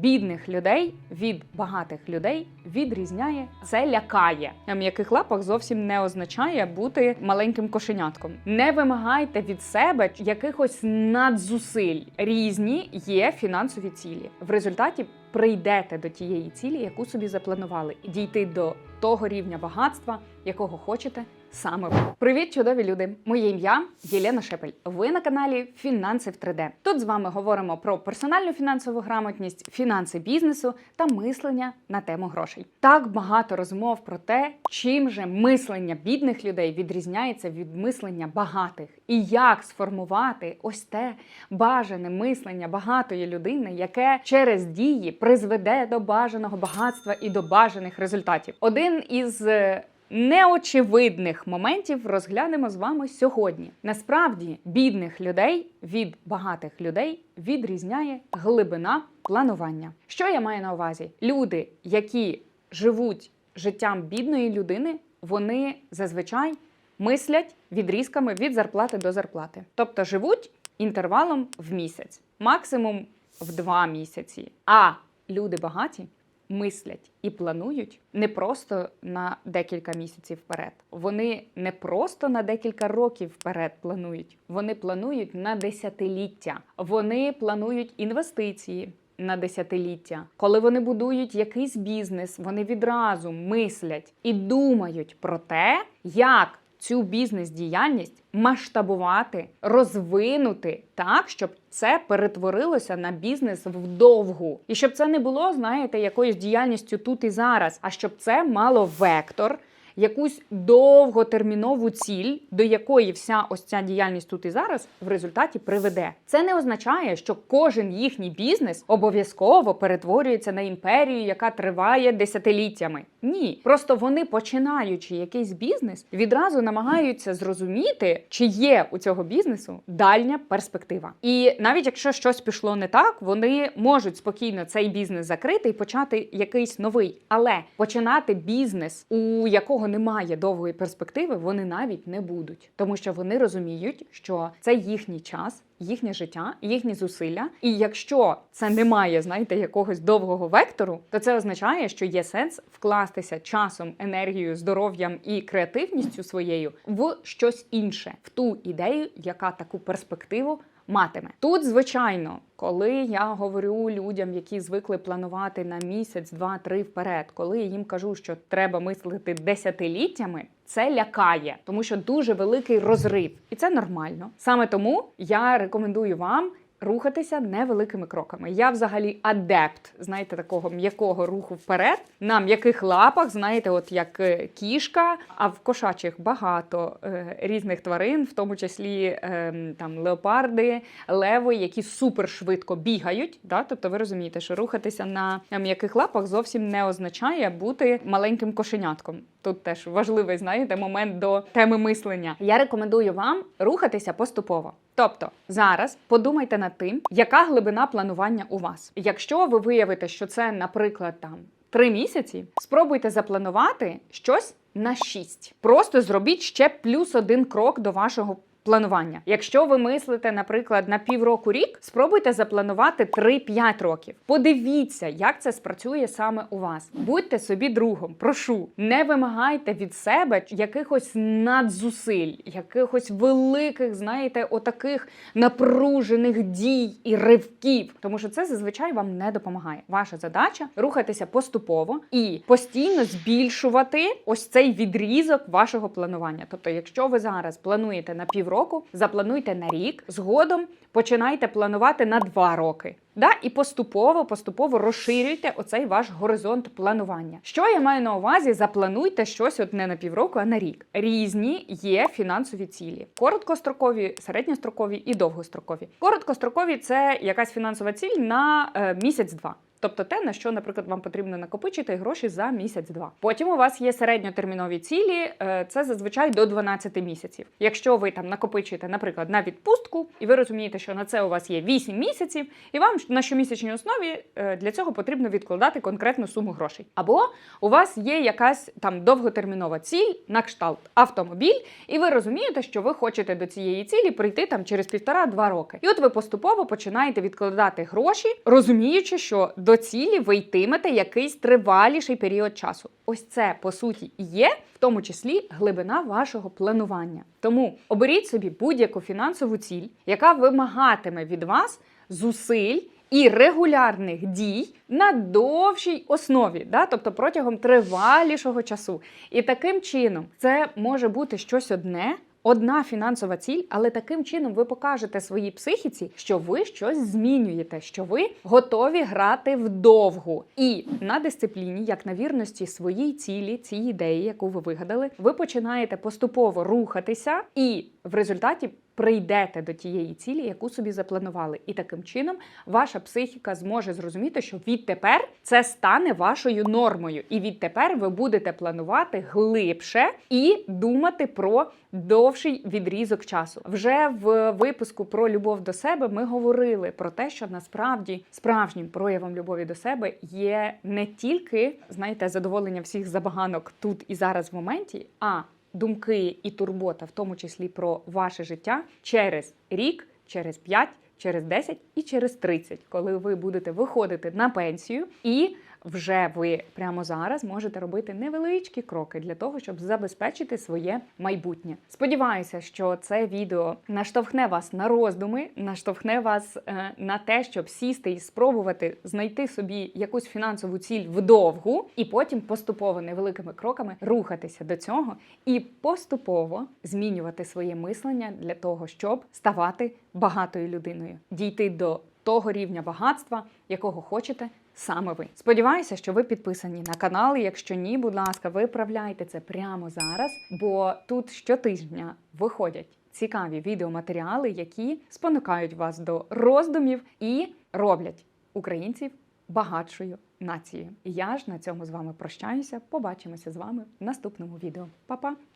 бідних людей від багатих людей відрізняє це лякає. На м'яких лапах зовсім не означає бути маленьким кошенятком. Не вимагайте від себе якихось надзусиль. Різні є фінансові цілі. В результаті прийдете до тієї цілі, яку собі запланували, дійти до того рівня багатства, якого хочете саме. Привіт, чудові люди! Моє ім'я Єлена Шепель. Ви на каналі Фінанси в 3D. Тут з вами говоримо про персональну фінансову грамотність, фінанси бізнесу та мислення на тему грошей. Так багато розмов про те, чим же мислення бідних людей відрізняється від мислення багатих, і як сформувати ось те бажане мислення багатої людини, яке через дії призведе до бажаного багатства і до бажаних результатів. Один із е, неочевидних моментів розглянемо з вами сьогодні. Насправді, бідних людей від багатих людей відрізняє глибина планування. Що я маю на увазі? Люди, які живуть життям бідної людини, вони зазвичай мислять відрізками від зарплати до зарплати, тобто живуть інтервалом в місяць, максимум в два місяці. А люди багаті мислять і планують не просто на декілька місяців вперед. Вони не просто на декілька років вперед планують. Вони планують на десятиліття. Вони планують інвестиції. На десятиліття, коли вони будують якийсь бізнес, вони відразу мислять і думають про те, як цю бізнес-діяльність масштабувати, розвинути так, щоб це перетворилося на бізнес вдовгу. І щоб це не було, знаєте, якоюсь діяльністю тут і зараз, а щоб це мало вектор. Якусь довготермінову ціль, до якої вся ось ця діяльність тут і зараз в результаті приведе. Це не означає, що кожен їхній бізнес обов'язково перетворюється на імперію, яка триває десятиліттями. Ні, просто вони, починаючи якийсь бізнес, відразу намагаються зрозуміти, чи є у цього бізнесу дальня перспектива. І навіть якщо щось пішло не так, вони можуть спокійно цей бізнес закрити і почати якийсь новий. Але починати бізнес, у якого немає довгої перспективи, вони навіть не будуть, тому що вони розуміють, що це їхній час. Їхнє життя, їхні зусилля, і якщо це не має, знаєте, якогось довгого вектору, то це означає, що є сенс вкластися часом, енергією, здоров'ям і креативністю своєю в щось інше, в ту ідею, яка таку перспективу матиме. Тут, звичайно, коли я говорю людям, які звикли планувати на місяць, два, три вперед, коли я їм кажу, що треба мислити десятиліттями. Це лякає, тому що дуже великий розрив, і це нормально. Саме тому я рекомендую вам рухатися невеликими кроками. Я взагалі адепт, знаєте, такого м'якого руху вперед, на м'яких лапах, знаєте, от як е, кішка. А в кошачих багато е, різних тварин, в тому числі е, там леопарди, леви, які супер швидко бігають. Да? Тобто, ви розумієте, що рухатися на м'яких лапах зовсім не означає бути маленьким кошенятком. Тут теж важливий, знаєте, момент до теми мислення. Я рекомендую вам рухатися поступово. Тобто зараз подумайте над тим, яка глибина планування у вас. Якщо ви виявите, що це, наприклад, там три місяці, спробуйте запланувати щось на шість. Просто зробіть ще плюс один крок до вашого. Планування. Якщо ви мислите, наприклад, на півроку рік, спробуйте запланувати 3-5 років. Подивіться, як це спрацює саме у вас. Будьте собі другом, прошу, не вимагайте від себе якихось надзусиль, якихось великих, знаєте, отаких напружених дій і ривків, тому що це зазвичай вам не допомагає. Ваша задача рухатися поступово і постійно збільшувати ось цей відрізок вашого планування. Тобто, якщо ви зараз плануєте на півроку, заплануйте на рік, згодом починайте планувати на два роки. Да, і поступово, поступово розширюйте оцей ваш горизонт планування. Що я маю на увазі? Заплануйте щось от не на півроку, а на рік. Різні є фінансові цілі: короткострокові, середньострокові і довгострокові. Короткострокові це якась фінансова ціль на е, місяць-два. Тобто те, на що, наприклад, вам потрібно накопичити гроші за місяць-два. Потім у вас є середньотермінові цілі, е, це зазвичай до 12 місяців. Якщо ви там накопичуєте, наприклад, на відпустку, і ви розумієте, що на це у вас є 8 місяців, і вам на щомісячній основі е, для цього потрібно відкладати конкретну суму грошей. Або у вас є якась там довготермінова ціль на кшталт автомобіль, і ви розумієте, що ви хочете до цієї цілі прийти там через півтора-два роки. І от ви поступово починаєте відкладати гроші, розуміючи, що до цілі ви йтимете якийсь триваліший період часу. Ось це по суті і є, в тому числі глибина вашого планування. Тому оберіть собі будь-яку фінансову ціль, яка вимагатиме від вас зусиль. І регулярних дій на довшій основі, да? тобто протягом тривалішого часу. І таким чином це може бути щось одне, одна фінансова ціль, але таким чином ви покажете своїй психіці, що ви щось змінюєте, що ви готові грати вдовгу. І на дисципліні, як на вірності своїй цілі, цій ідеї, яку ви вигадали, ви починаєте поступово рухатися, і в результаті прийдете до тієї цілі, яку собі запланували. І таким чином ваша психіка зможе зрозуміти, що відтепер це стане вашою нормою. І відтепер ви будете планувати глибше і думати про довший відрізок часу. Вже в випуску про любов до себе ми говорили про те, що насправді справжнім проявом любові до себе є не тільки, знаєте, задоволення всіх забаганок тут і зараз в моменті, а думки і турбота, в тому числі про ваше життя, через рік, через 5, через 10 і через 30, коли ви будете виходити на пенсію і вже ви прямо зараз можете робити невеличкі кроки для того, щоб забезпечити своє майбутнє. Сподіваюся, що це відео наштовхне вас на роздуми, наштовхне вас е, на те, щоб сісти і спробувати знайти собі якусь фінансову ціль вдовгу, і потім поступово невеликими кроками рухатися до цього і поступово змінювати своє мислення для того, щоб ставати багатою людиною, дійти до того рівня багатства, якого хочете саме ви. Сподіваюся, що ви підписані на канал. Якщо ні, будь ласка, виправляйте це прямо зараз, бо тут щотижня виходять цікаві відеоматеріали, які спонукають вас до роздумів і роблять українців багатшою нацією. Я ж на цьому з вами прощаюся. Побачимося з вами в наступному відео. Па-па!